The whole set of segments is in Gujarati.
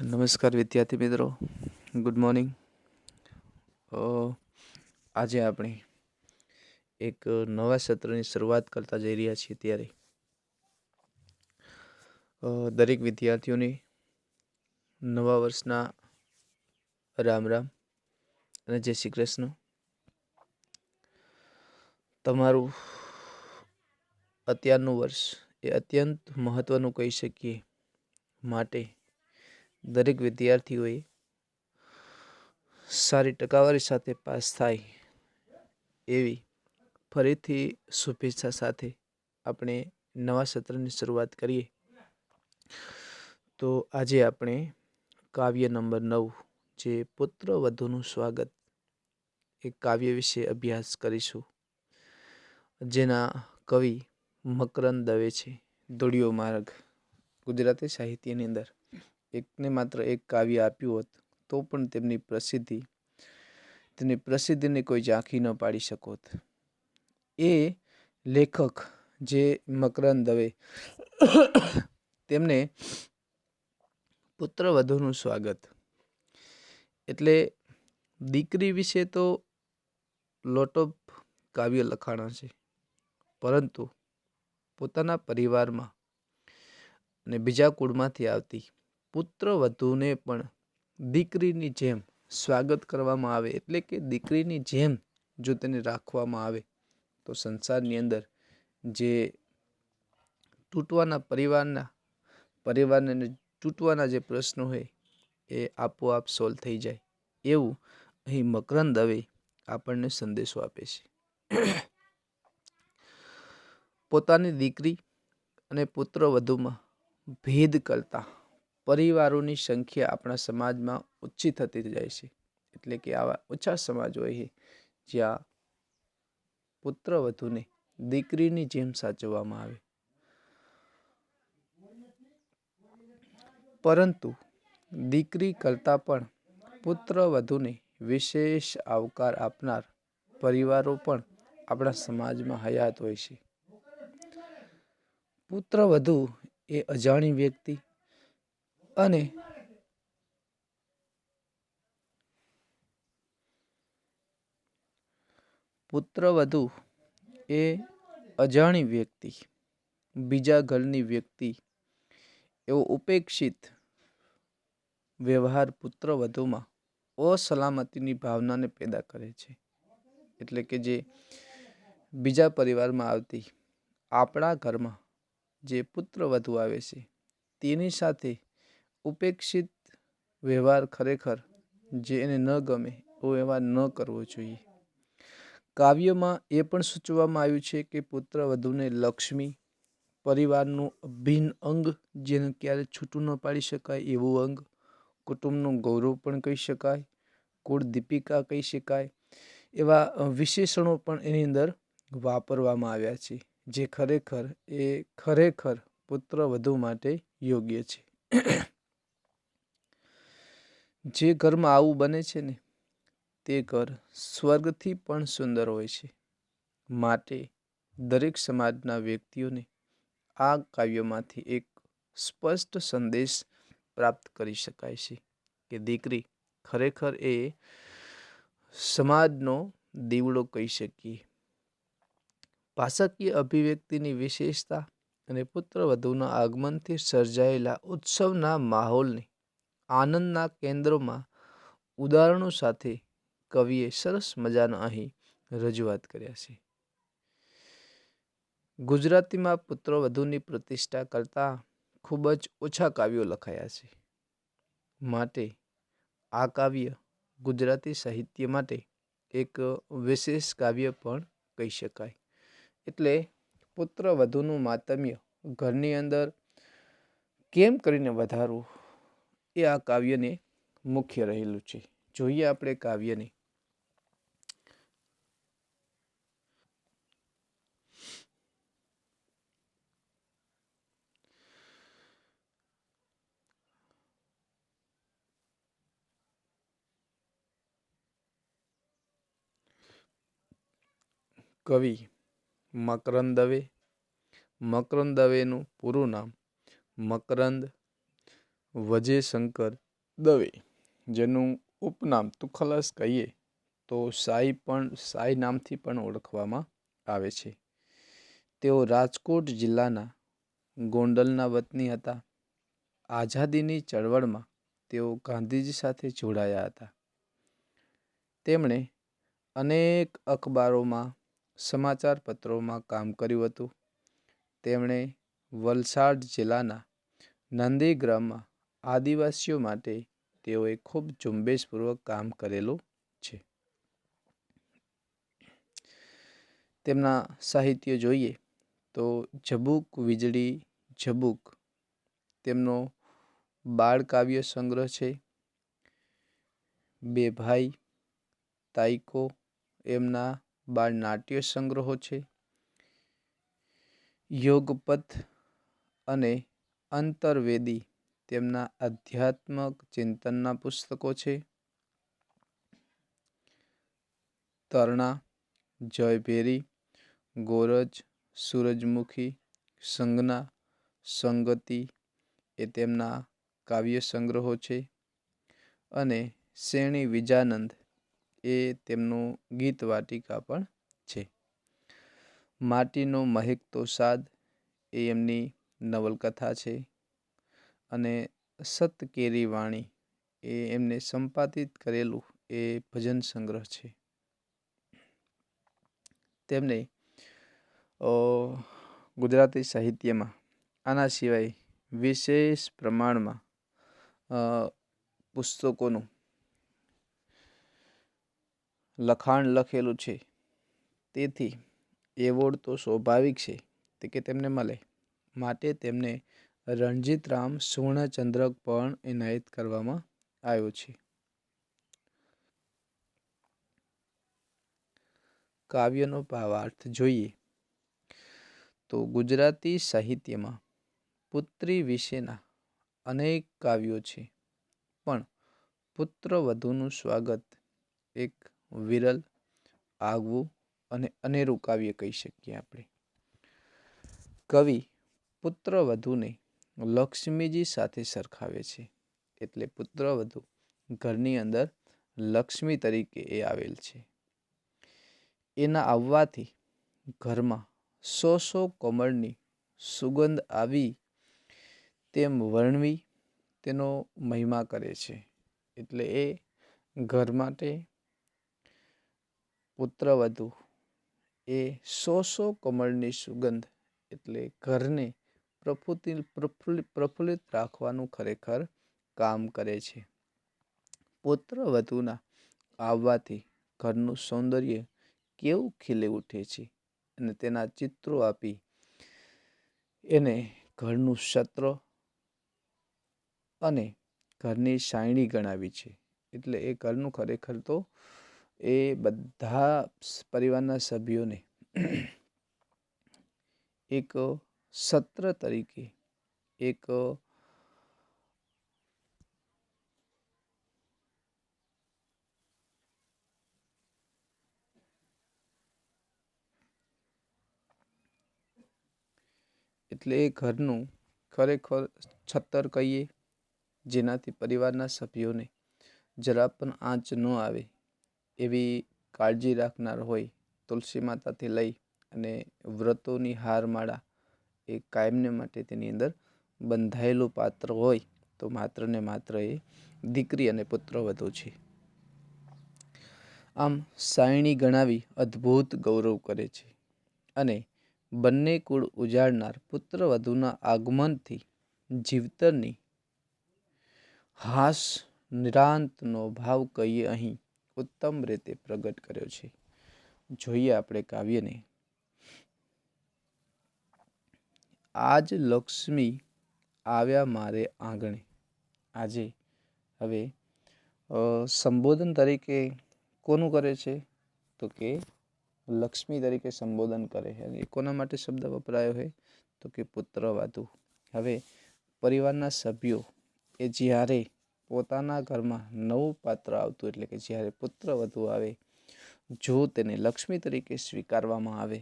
નમસ્કાર વિદ્યાર્થી મિત્રો. ગુડ મોર્નિંગ આજે આપણે એક નવા સત્રની શરૂઆત કરતા જઈ રહ્યા છીએ ત્યારે. દરેક વિદ્યાર્થીઓને નવા વર્ષના રામ રામ અને જય શ્રી કૃષ્ણ. તમારું અત્યારનું વર્ષ એ અત્યંત મહત્ત્વનું કહી શકીએ માટે દરેક વિદ્યાર્થીઓએ સારી ટકાવારી સાથે પાસ થાય એવી ફરીથી શુભેચ્છા સાથે આપણે નવા સત્રની શરૂઆત કરીએ. તો આજે આપણે કાવ્ય નંબર નવ, જે પુત્ર વધુનું સ્વાગત, એ કાવ્ય વિશે અભ્યાસ કરીશું. જેના કવિ મકરંદ દવે છે, દોડિયો માર્ગ, ગુજરાતી સાહિત્યની અંદર. એકને માત્ર એક કાવ્ય આપ્યું હોત, તો પણ તેમની પ્રસિદ્ધિ, તેમની પ્રસિદ્ધિને કોઈ ઝાંખી ન પાડી શકોત. એ લેખક જે મકરંદ દવે, તેમને પુત્રવધુનું સ્વાગત. એટલે દીકરી વિશે તો લોટોપ કાવ્ય લખાણા છે, પરંતુ પોતાના પરિવારમાં અને બીજા કુળમાંથી આવતી પુત્ર વધુને પણ દીકરીની જેમ સ્વાગત કરવામાં આવે, એટલે કે દીકરીની જેમ જો તેને રાખવામાં આવે, તો સંસારની અંદર જે તૂટવાના પરિવારના, પરિવારને તૂટવાના જે પ્રશ્નો હોય, એ આપોઆપ સોલ્વ થઈ જાય. એવું અહીં મકરંદ દવે આપણને સંદેશો આપે છે. પોતાની દીકરી અને પુત્ર વધુમાં ભેદ કરતા પરિવારોની સંખ્યા આપણા સમાજમાં ઓછી થતી જાય છે. એટલે કે આવા ઓછા સમાજ હોય છે જ્યાં પુત્ર વધુને દીકરીની જેમ સાચવવામાં આવે. પરંતુ દીકરી કરતાં પણ પુત્ર વધુને વિશેષ આવકાર આપનાર પરિવારો પણ આપણા સમાજમાં હયાત હોય છે. પુત્ર વધુ એ અજાણી વ્યક્તિ અને પુત્ર વધુ એ અજાણી વ્યક્તિ, બીજા ઘરની વ્યક્તિ, એવો ઉપેક્ષિત વ્યવહાર પુત્ર વધુમાં અસલામતીની ભાવનાને પેદા કરે છે. એટલે કે જે બીજા પરિવારમાં આવતી આપણા ઘરમાં જે પુત્ર વધુ આવે છે, તેની સાથે ઉપેક્ષિત વ્યવહાર ખરેખર જે એને ન ગમે એવો વ્યવહાર ન કરવો જોઈએ. કાવ્યમાં એ પણ સૂચવવામાં આવ્યું છે કે પુત્ર વધુને લક્ષ્મી પરિવારનું અભિન્ન અંગ જેને ક્યારે છૂટું ન પાડી શકાય એવું અંગ કુટુંબનું ગૌરવ પણ કહી શકાય, કુળ દીપિકા કહી શકાય, એવા વિશેષણો પણ એની અંદર વાપરવામાં આવ્યા છે, જે ખરેખર એ ખરેખર પુત્ર વધુ માટે યોગ્ય છે. જે ઘરમાં આવું બને છે ને, તે ઘર સ્વર્ગથી પણ સુંદર હોય છે. માટે દરેક સમાજના વ્યક્તિઓને આ કાવ્યમાંથી એક સ્પષ્ટ સંદેશ પ્રાપ્ત કરી શકાય છે કે દીકરી ખરેખર એ સમાજનો દીવડો કહી શકીએ. ભાષાકીય અભિવ્યક્તિની વિશેષતા અને પુત્ર વધુના આગમનથી સર્જાયેલા ઉત્સવના માહોલને આનંદના કેન્દ્રોમાં ઉદાહરણો સાથે કવિએ સરસ મજાના અહીં રજૂઆત કર્યા છે. ગુજરાતીમાં પુત્ર વધુની પ્રતિષ્ઠા કરતાં ખૂબ જ ઓછા કાવ્યો લખાયા છે. માટે આ કાવ્ય ગુજરાતી સાહિત્ય માટે એક વિશેષ કાવ્ય પણ કહી શકાય. એટલે પુત્ર વધુનું માતમ્ય ઘરની અંદર કેમ કરીને વધારવું? એ આ કાવ્યને મુખ્ય રહેલું છે. જોઈએ આપણે કાવ્યને. કવિ મકરંદ દવે મકરંદ દવેનું પૂરું નામ મકરંદ વજયશંકર દવે, જેનું ઉપનામ તુખલસ કહીએ તો સાઈ પણ, સાઈ નામથી પણ ઓળખવામાં આવે છે. તેઓ રાજકોટ જિલ્લાના ગોંડલના વતની હતા. આઝાદીની ચળવળમાં તેઓ ગાંધીજી સાથે જોડાયા હતા. તેમણે અનેક અખબારોમાં સમાચાર પત્રોમાં કામ કર્યું હતું. તેમણે વલસાડ જિલ્લાના નંદીગ્રામમાં આદિવાસીઓ માટે તેઓએ ખૂબ ઝુંબેશપૂર્વક કામ કરેલું છે. તેમના સાહિત્ય જોઈએ તો ઝબુક વીજળી, ઝબુક તેમનો બાળ કાવ્ય સંગ્રહ છે. બે ભાઈ તાઈકો એમના બાળ નાટ્ય સંગ્રહો છે. યોગપથ અને અંતરવેદી તેમના આધ્યાત્મક ચિંતનના પુસ્તકો છે. તરણા, જયભેરી, ગોરજ, સૂરજમુખી, સંજ્ઞા, સંગતિ એ તેમના કાવ્ય સંગ્રહો છે. અને શ્રેણી વિજાનંદ એ તેમનું ગીત વાટિકા પણ છે. માટીનો મહેકતો સાદ એ એમની નવલકથા છે. અને સત કેરી વાણી એ એમને સંપાદિત કરેલું એ ભજન સંગ્રહ છે. તેમને ગુજરાતી સાહિત્યમાં આના સિવાય વિશેષ પ્રમાણમાં પુસ્તકોનું લખાણ લખેલું છે. તેથી એવોર્ડ તો સ્વાભાવિક છે તે કે તેમને મળે. માટે તેમને રણજીતરામ સુવર્ણચંદ્રક પણ એનાયત કરવામાં આવ્યો છે. કાવ્યનો ભાવાર્થ જોઈએ તો ગુજરાતી સાહિત્યમાં પુત્રી વિશેના અનેક કાવ્યો છે, પણ પુત્ર વધુનું સ્વાગત એક વિરલ, આગવું અને અનેરું કાવ્ય કહી શકીએ આપણે. કવિ પુત્ર વધુને લક્ષ્મીજી સાથે સરખાવે છે. એટલે પુત્રવધુ ઘરની અંદર લક્ષ્મી તરીકે એ આવેલ છે. એના આવવાથી ઘરમાં સો સો કમળની સુગંધ આવી તેમ વર્ણવી તેનો મહિમા કરે છે. એટલે એ ઘર માટે પુત્રવધુ એ સો સો કમળની સુગંધ એટલે ઘરને પ્રફુતિ પ્રફુલ્લિત રાખવાનું ખરેખર કામ કરે છે. પુત્ર વધુના આવવાથી ઘરનું સૌંદર્ય કેવું ખીલી ઉઠે છે અને તેના ચિત્રો આપી એને ઘરનું સત્ર અને ઘરની શાયણી ગણાવી છે. એટલે એ ઘરનું ખરેખર તો એ બધા પરિવારના સભ્યોને એક સત્ર તરીકે એક એટલે એ ઘરનું ખરેખર છત્તર કહીએ, જેનાથી પરિવારના સભ્યોને જરા પણ આંચ ન આવે એવી કાળજી રાખનાર હોય તુલસી માતાથી લઈ અને વ્રતોની હારમાળા એ કાયમને માટે તેની અંદર બંધાયેલું પાત્ર હોય તો માત્ર ને માત્ર એ દીકરી અને પુત્ર વધુ છે. આમ સાયણી ગણાવી અદ્ભુત ગૌરવ કરે છે અને બંને કુળ ઉજાડનાર પુત્ર વધુના આગમનથી જીવતરની હાસ નિરાંતનો ભાવ કહીએ અહીં ઉત્તમ રીતે પ્રગટ કર્યો છે. જોઈએ આપણે કાવ્યને. આજ લક્ષ્મી આવ્યા મારે આંગણે. આજે હવે સંબોધન તરીકે કોનું કરે છે? તો કે લક્ષ્મી તરીકે સંબોધન કરે છે. અને કોના માટે શબ્દ વપરાયો હોય તો કે પુત્ર વધુ હવે, પરિવારના સભ્યો એ જ્યારે પોતાના ઘરમાં નવું પાત્ર આવતું, એટલે કે જ્યારે પુત્ર વધુ આવે, જો તેને લક્ષ્મી તરીકે સ્વીકારવામાં આવે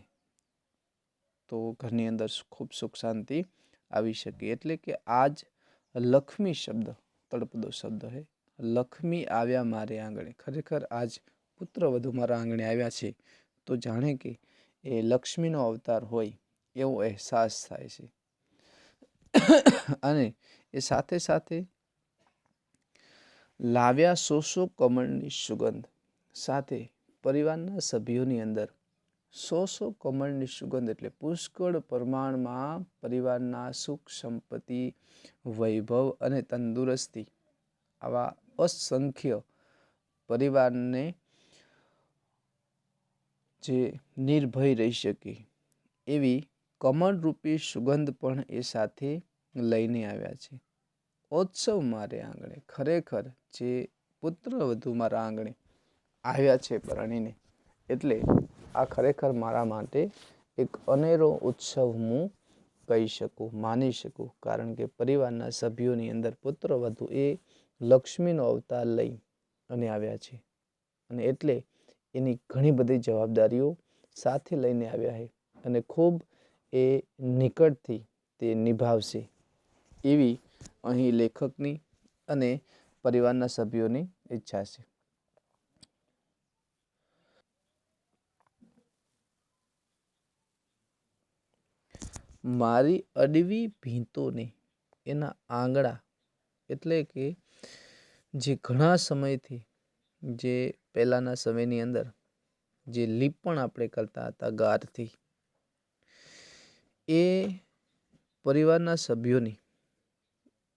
તો ઘરની અંદર ખૂબ સુખ શાંતિ આવી શકે. એટલે કે આજ લક્ષ્મી શબ્દ, તળપદો શબ્દ છે લક્ષ્મી આવ્યા મારે આંગણે. ખરેખર આજ પુત્ર વધુ મારા આંગણે આવ્યા છે. તો જાણે કે એ લક્ષ્મીનો અવતાર હોય એવો અહેસાસ થાય છે. અને એ સાથે સાથે લાવ્યા સો સો કમળની સુગંધ સાથે પરિવારના સભ્યોની અંદર સો સો કમળની સુગંધ એટલે પુષ્કળ પ્રમાણમાં પરિવારના સુખ સંપત્તિ, વૈભવ અને તંદુરસ્તી. આવા અસંખ્ય પરિવારને જે નિર્ભય રહી શકે એવી કમળરૂપી સુગંધ પણ એ સાથે લઈને આવ્યા છે. ઉત્સવ મારે આંગણે, ખરેખર જે પુત્ર વધુ મારા આંગણે આવ્યા છે પરણીને, એટલે આ ખરેખર મારા માટે એક અનેરો ઉત્સવ હું કહી શકું, માની શકું. કારણ કે પરિવારના સભ્યોની અંદર પુત્ર વધુ એ લક્ષ્મીનો અવતાર લઈ અને આવ્યા છે. અને એટલે એની ઘણી બધી જવાબદારીઓ સાથે લઈને આવ્યા છે અને ખૂબ એ નિકટથી તે નિભાવશે એવી અહીં લેખકની અને પરિવારના સભ્યોની ઈચ્છા છે. મારી અડવી ભીંતોને એના આંગળા એટલે કે જે ઘણા સમયથી જે પહેલાંના સમયની અંદર જે લીપણ આપણે કરતા હતા ગારથી, એ પરિવારના સભ્યોની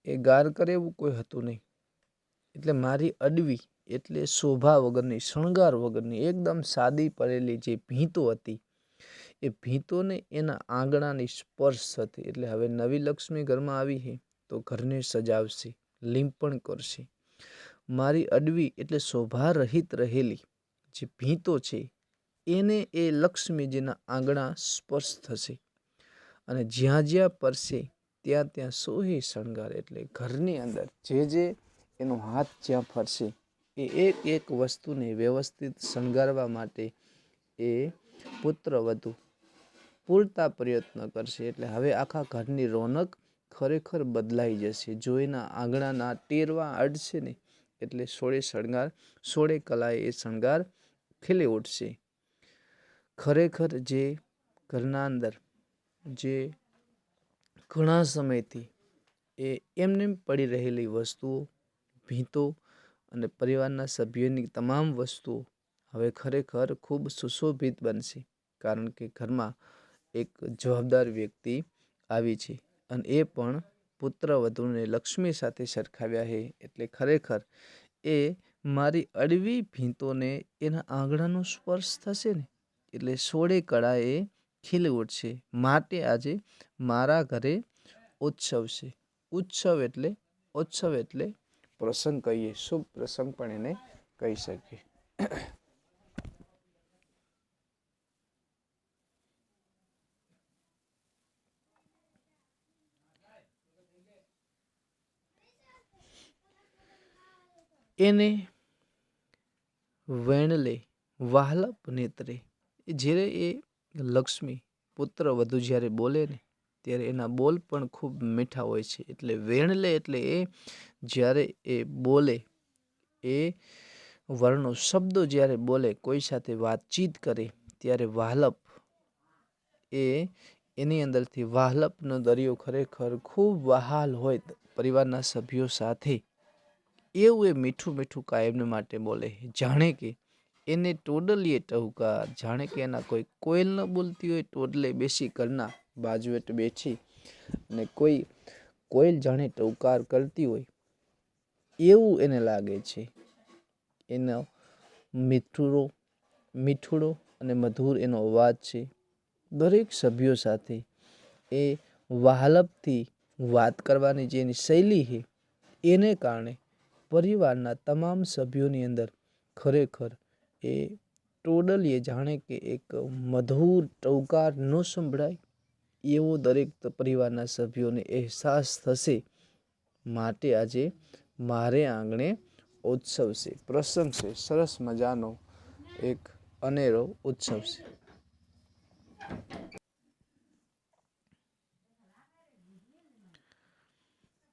એ ગાર કરે એવું કોઈ હતું નહીં. એટલે મારી અડવી એટલે શોભા વગરની, શણગાર વગરની, એકદમ સાદી પડેલી જે ભીંતો હતી એ ભીંતોને એના આંગણાની સ્પર્શ હતી. એટલે હવે નવી લક્ષ્મી ઘરમાં આવી છે તો ઘરને સજાવશે લીંપણ કરશે. મારી અડવી એટલે શોભા રહિત રહેલી જે ભીંતો છે, એને એ લક્ષ્મીજીના આંગણા સ્પર્શ થશે. અને જ્યાં જ્યાં પરશે ત્યાં ત્યાં સોહી શણગાર. એટલે ઘરની અંદર જે જે એનો હાથ જ્યાં ફરશે, એ એક એક વસ્તુને વ્યવસ્થિત શણગારવા માટે એ પુત્ર વધુ પૂરતા પ્રયત્ન કરશે. એટલે હવે આખા ઘરની રોનક ખરેખર બદલાઈ જશે. જો એના આંગણાના ટેરવા અડશે ને એટલે સોળે શણગાર, સોળે કલાએ એ શણગાર ખીલી ઉઠશે. ખરેખર જે ઘરના અંદર, જે ઘણા સમયથી એ એમને પડી રહેલી વસ્તુઓ, ભીંતો અને પરિવારના સભ્યોની તમામ વસ્તુઓ હવે ખરેખર ખૂબ સુશોભિત બનશે. કારણ કે ઘરમાં એક જવાબદાર વ્યક્તિ આવી છે અને એ પણ પુત્ર વધુને લક્ષ્મી સાથે સરખાવ્યા છે. એટલે ખરેખર એ મારી અડવી ભીંતોને એના આંગણાનો સ્પર્શ થશે ને? એટલે સોળે કળાએ ખીલી ઉઠશે માટે આજે મારા ઘરે ઉત્સવ છે. ઉત્સવ એટલે ઉત્સવ એટલે પ્રસંગ કહીએ. શુભ પ્રસંગ પણ એને કહી શકીએ. એને વેણલે વાહલપ નેત્રે. જ્યારે એ લક્ષ્મી પુત્ર વધુ જ્યારે બોલે ને, ત્યારે એના બોલ પણ ખૂબ મીઠા હોય છે. એટલે વેણલે એટલે એ જ્યારે એ બોલે, એ વર્ણો શબ્દો જ્યારે બોલે, કોઈ સાથે વાતચીત કરે, ત્યારે વાહલપ એ એની અંદરથી વાહલપનો દરિયો ખરેખર ખૂબ વહાલ હોય પરિવારના સભ્યો સાથે એવું એ મીઠું મીઠું કાયમને માટે બોલે. જાણે કે એને ટોડલીએ ટહુકા, જાણે કે એના કોઈ કોયલ ન બોલતી હોય ટોડલે બેસી કરના બાજુએ બેઠી અને કોઈ કોયલ જાણે ટવકાર કરતી હોય. એવું એને લાગે છે. એનો મીઠુરો, મીઠુડો અને મધુર એનો અવાજ છે. દરેક સભ્યો સાથે એ વાહલપથી વાત કરવાની જે એની શૈલી છે, એને કારણે પરિવારના તમામ સભ્યોની અંદર ખરેખર એ ટોડલીએ જાણે કે એક મધુર ટૌકાર ન સંભળાય એવો દરેક પરિવારના સભ્યોને અહેસાસ થશે માટે આજે મારે આંગણે ઉત્સવ છે, પ્રસંગ છે, સરસ મજાનો એક અનેરો ઉત્સવ છે.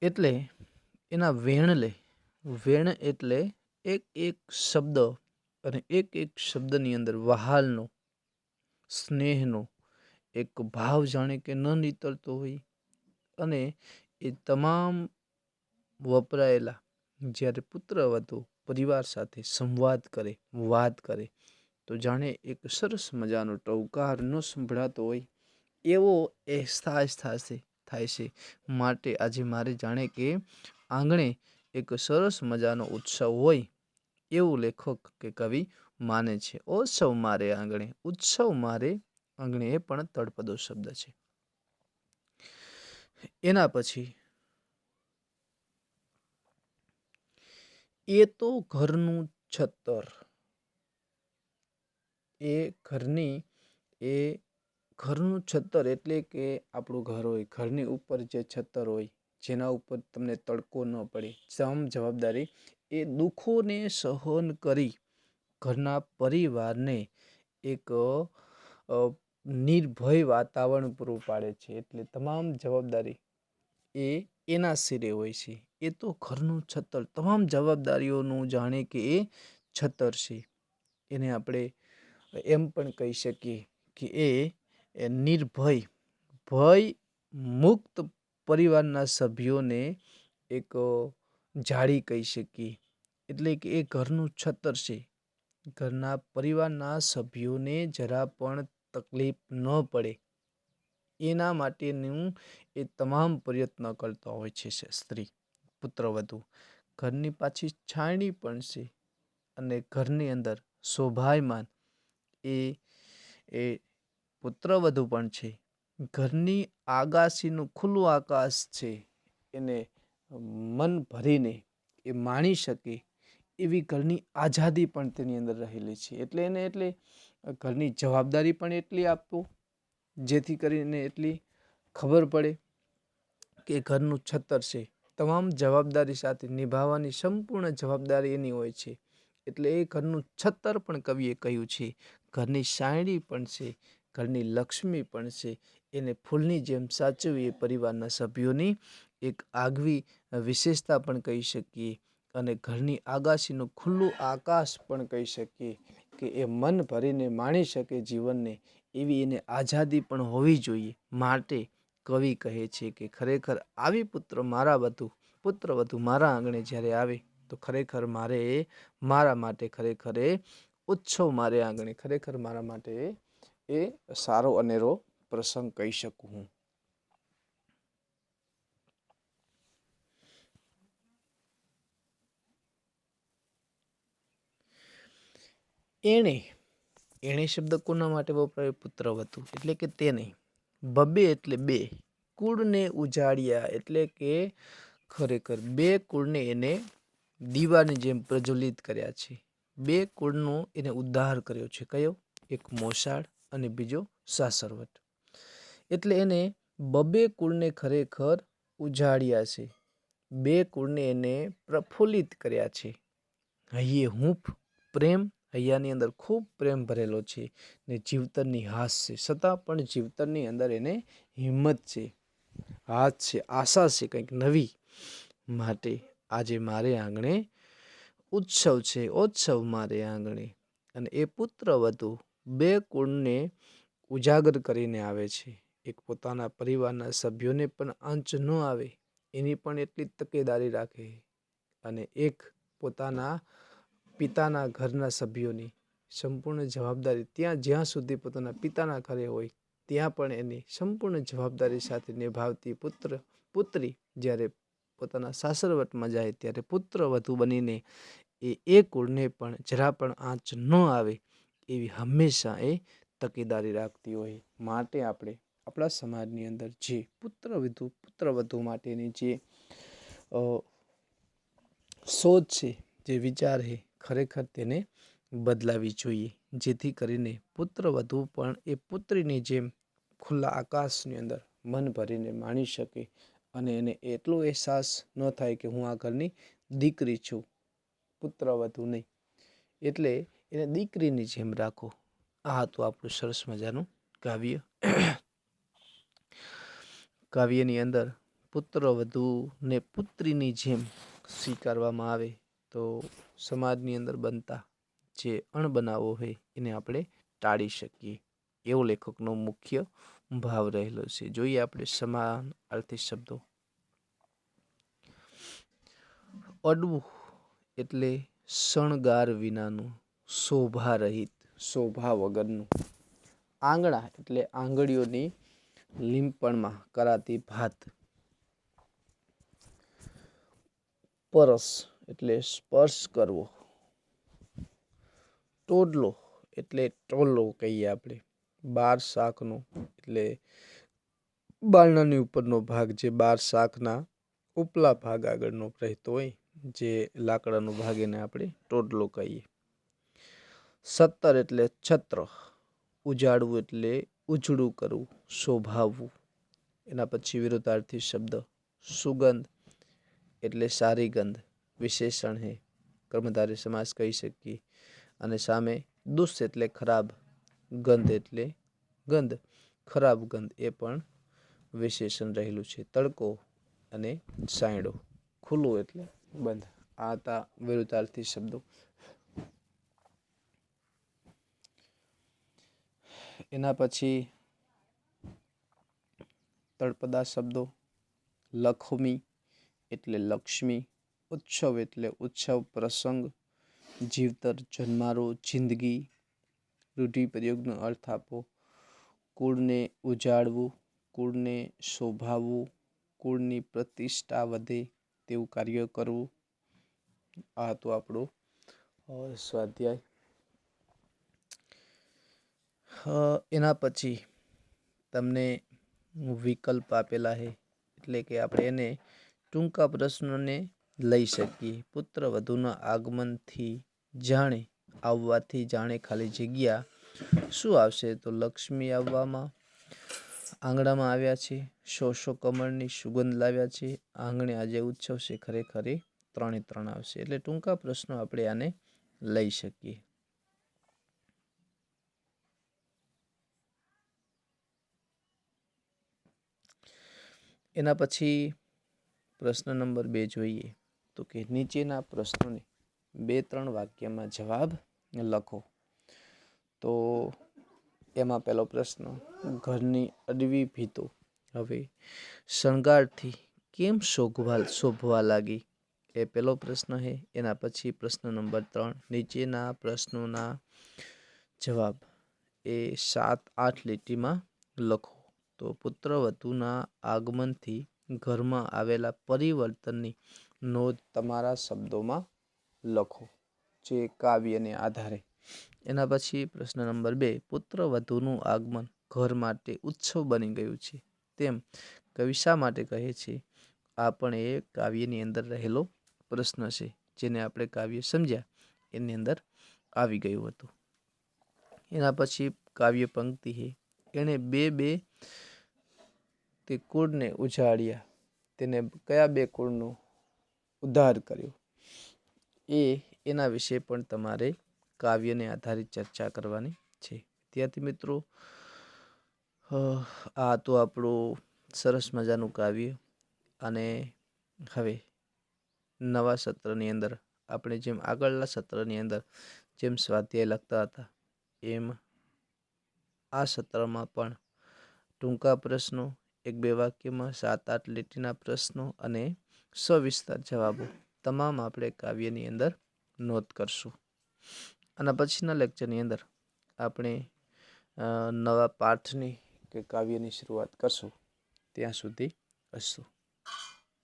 એટલે એના વેણલે વેણ એટલે એક એક શબ્દ અને એક એક શબ્દની અંદર વહાલનો, સ્નેહનો, એક ભાવ જાણે કે ન નીતરતો હોય અને એ તમામ વપરાયેલા જ્યારે પુત્ર વધુ પરિવાર સાથે સંવાદ કરે, વાત કરે, તો જાણે એક સરસ મજાનો ટવકાર ન સંભળાતો હોય એવો અહેસાસ થશે, થાય છે. માટે આજે મારે જાણે કે આંગણે એક સરસ મજાનો ઉત્સવ હોય એવું લેખક કે કવિ માને છે. ઉત્સવ મારે આંગણે, ઉત્સવ મારે આંગણે એ પણ તળપદો શબ્દ છે. એના પછી એ તો ઘરનું છત્તર. એ ઘરની, એ ઘરનું છત્તર એટલે કે આપણું ઘર હોય, ઘરની ઉપર જે છત્તર હોય જેના ઉપર તમને તડકો ન પડે, સમ જવાબદારી એ દુઃખોને સહન કરી ઘરના પરિવારને એક નિર્ભય વાતાવરણ પૂરું પાડે છે. એટલે તમામ જવાબદારી એ એના સિરે હોય છે. એ તો ઘરનું છત્તર તમામ જવાબદારીઓનું જાણે કે એ છત્તર છે. એને આપણે એમ પણ કહી શકીએ કે એ નિર્ભય, ભય મુક્ત પરિવારના સભ્યોને એક જાળી કહી શકીએ. એટલે કે એ ઘરનું છત્તર છે. ઘરના પરિવારના સભ્યોને જરા પણ તકલીફ ન પડે. એના માટેનું એ તમામ પ્રયત્ન કરતા હોય છે સ્ત્રી પુત્રવધુ ઘરની પાછી છાણી પણ છે અને ઘરની અંદર શોભાયમાન એ એ પુત્રવધુ પણ છે. ઘરની આગાશીનું ખુલ્લું આકાશ છે, એને મન ભરીને એ માણી શકે એવી ઘરની આઝાદી પણ તેની અંદર રહેલી છે. એટલે એને એટલે ઘરની જવાબદારી પણ એટલી આપતો જેથી કરીને એટલી ખબર પડે કે ઘરનું છત્તર છે. તમામ જવાબદારી સાથે નિભાવવાની સંપૂર્ણ જવાબદારી એની હોય છે. એટલે એ ઘરનું છત્તર પણ કવિએ કહ્યું છે. ઘરની સાયણી પણ છે. ઘરની લક્ષ્મી પણ છે. એને ફૂલની જેમ સાચવવી એ પરિવારના સભ્યોની એક આગવી વિશેષતા પણ કહી શકીએ અને ઘરની આગાશીનું ખુલ્લું આકાશ પણ કહી શકીએ કે એ મન ભરીને માણી શકે જીવનને, એવી એને આઝાદી પણ હોવી જોઈએ. માટે કવિ કહે છે કે, ખરેખર આવી પુત્ર મારા વધુ, પુત્ર વધુ મારા આંગણે જ્યારે આવે, તો ખરેખર મારે મારા માટે ખરેખર ઉત્સવ મારે આંગણે, ખરેખર મારા માટે એ સારો અનેરો પ્રસંગ કહી શકું હું. એણે એણે શબ્દ કોના માટે વપરાયો? પુત્રવતું એટલે કે તેને. બબે એટલે બે. કુળને ઉજાડ્યા એટલે કે ખરેખર બે કુળને એને દીવાની જેમ પ્રજ્વલિત કર્યા છે. બે કુળનો એને ઉદ્ધાર કર્યો છે. કયો? એક મોસાળ અને બીજો સાસરવટ. એટલે એને બબે કુળને ખરેખર ઉજાડ્યા છે. બે કુળને એને પ્રફુલ્લિત કર્યા છે. હૈયે હૂંફ પ્રેમ હૈયાની અંદર ખૂબ પ્રેમ ભરેલો છે ને જીવતરની હાસ છે. છતાં પણ જીવતરની અંદર એને હિંમત છે, હાથ છે, આશા છે કંઈક નવી માટે. આજે મારે આંગણે ઉત્સવ છે, ઉત્સવ મારે આંગણે. અને એ પુત્ર વધુ બે કુળને ઉજાગર કરીને આવે છે. એક પોતાના પરિવારના સભ્યોને પણ અંચ ન આવે, એની પણ એટલી તકેદારી રાખે અને એક પોતાના પિતાના ઘરના સભ્યોની સંપૂર્ણ જવાબદારી ત્યાં જ્યાં સુધી પોતાના પિતાના ઘરે હોય, ત્યાં પણ એની સંપૂર્ણ જવાબદારી સાથે નિભાવતી પુત્ર, પુત્રી જ્યારે પોતાના સાસરવટમાં જાય ત્યારે પુત્ર વધુ બનીને એ એ કુળને પણ જરા પણ આંચ ન આવે એવી હંમેશા, એ તકેદારી રાખતી હોય માટે આપણે આપણા સમાજની અંદર જે પુત્ર વધુ પુત્ર વધુ માટેની જે શોધ છે, જે વિચાર છે, ખરેખર તેને બદલાવી જોઈએ. જેથી કરીને પુત્ર વધુ પણ એ પુત્રીની જેમ ખુલ્લા આકાશની અંદર મન ભરીને માણી શકે અને એને એટલો અહેસાસ ન થાય કે હું આ ઘરની દીકરી છું. પુત્ર વધુ નહીં. એટલે એને દીકરીની જેમ રાખો. આ હતું આપણું સરસ મજાનું કાવ્ય. કાવ્યની અંદર પુત્ર વધુ ને પુત્રીની જેમ સ્વીકારવામાં આવે તો સમાજની અંદર બનતા જે અણબનાવો હોય એને આપણે ટાળી શકીએ. એવો લેખકનો મુખ્ય ભાવ રહેલો છે. જોઈએ આપણે સમાન અર્થી શબ્દો. અડવું એટલે શણગાર વિનાનું શોભા રહિત, શોભા વગરનું. આંગળા એટલે આંગળીઓની લીંપણમાં કરાતી ભાત. પરસ એટલે સ્પર્શ કરવો. ટોડલો એટલે ટોલો કહીએ આપણે. બાર શાકનો એટલે બારણાની ઉપરનો ભાગ જે બાર શાકના ઉપલા ભાગ આગળનો રહેતો હોય, જે લાકડાનો ભાગ એને આપણે ટોડલો કહીએ. સત્તર એટલે છત્ર, ઉજાડવું એટલે ઉજળું કરવું, શોભાવવું. એના પછી વિરુદ્ધાર્થી શબ્દ સુગંધ એટલે સારી ગંધ, વિશેષણ હે. કર્મધારી સમાસ કહી શકીએ. અને સામે દુષ એટલે ખરાબ ગંધ એટલે ગંધ. ખરાબ ગંધ એ પણ વિશેષણ રહેલું છે. તડકો અને સાયડો. ખુલ્લું એટલે બંધ. આ હતા વિરુદ્ધાર્થી શબ્દો. એના પછી તળપદા શબ્દો, લખમી એટલે લક્ષ્મી, ઉત્સવ એટલે ઉત્સવ, પ્રસંગ, જીવતર જન્મારો, જિંદગી રૂઢિપ્રયોગનો અર્થ આપો. કુળને ઉજાડવું કુળને શોભાવવું, કુળની પ્રતિષ્ઠા વધે તેવું કાર્ય કરવું. આ હતું આપણું સ્વાધ્યાય. એના પછી તમને વિકલ્પ આપેલા છે એટલે કે આપણે એને ટૂંકા પ્રશ્નોને લઈ શકીએ. પુત્ર વધુના આગમનથી જાણે, આવવાથી જાણે ખાલી જગ્યા શું આવશે? તો લક્ષ્મી આવવામાં આંગણામાં આવ્યા છે સો સો કમળની સુગંધ લાવ્યા છે. આંગણે આજે ઉત્સવ છે, ખરેખર ત્રણે ત્રણ આવશે. એટલે ટૂંકા પ્રશ્નો આપણે આને લઈ શકીએ. એના પછી પ્રશ્ન નંબર બે જોઈએ. તો કે નીચેના પ્રશ્નોને બે ત્રણ વાક્યમાં જવાબ લખો. તો એમાં પહેલો પ્રશ્ન, ઘરની અડવી ભીતો હવે શણગારથી કેમ શોભવા શોભવા લાગી? એ પહેલો પ્રશ્ન છે એના પછી પ્રશ્ન નંબર ત્રણ, નીચેના પ્રશ્નોના જવાબ એ સાત આઠ લીટીમાં લખો. તો પુત્રવધુના આગમનથી ઘરમાં આવેલા પરિવર્તનની નોંધ તમારા શબ્દોમાં લખો, જે કાવ્યને આધારે. એના પછી પ્રશ્ન નંબર બે પુત્રવધુનું આગમન ઘર માટે ઉત્સવ બની ગયું છે. તેમ કવિ શા માટે કહે છે? આ પણ એ કાવ્યની અંદર રહેલો પ્રશ્ન છે, જેને આપણે કાવ્ય સમજ્યા, એની અંદર આવી ગયું હતું. એના પછી કાવ્ય પંક્તિ હે એણે બે બે તે કુળને ઉજાડ્યા તેને કયા બે કુળનો ઉદ્ધાર કર્યો? એ એના વિશે પણ તમારે કાવ્યને આધારિત ચર્ચા કરવાની છે. વિદ્યાર્થી મિત્રો આ તો આપણું સરસ મજાનું કાવ્ય અને હવે નવા સત્રની અંદર, આપણે જેમ આગળના સત્રની અંદર જેમ સ્વાધ્યાય લખતા હતા, એમ આ સત્રમાં પણ ટૂંકા પ્રશ્નો એક બે વાક્યમાં સાત આઠ લીટીના પ્રશ્નો અને સવિસ્તાર જવાબો તમામ આપણે કાવ્યની અંદર નોંધ કરશું. અને પછીના લેક્ચરની અંદર આપણે નવા પાઠની કે કાવ્યની શરૂઆત કરશું. ત્યાં સુધી હશું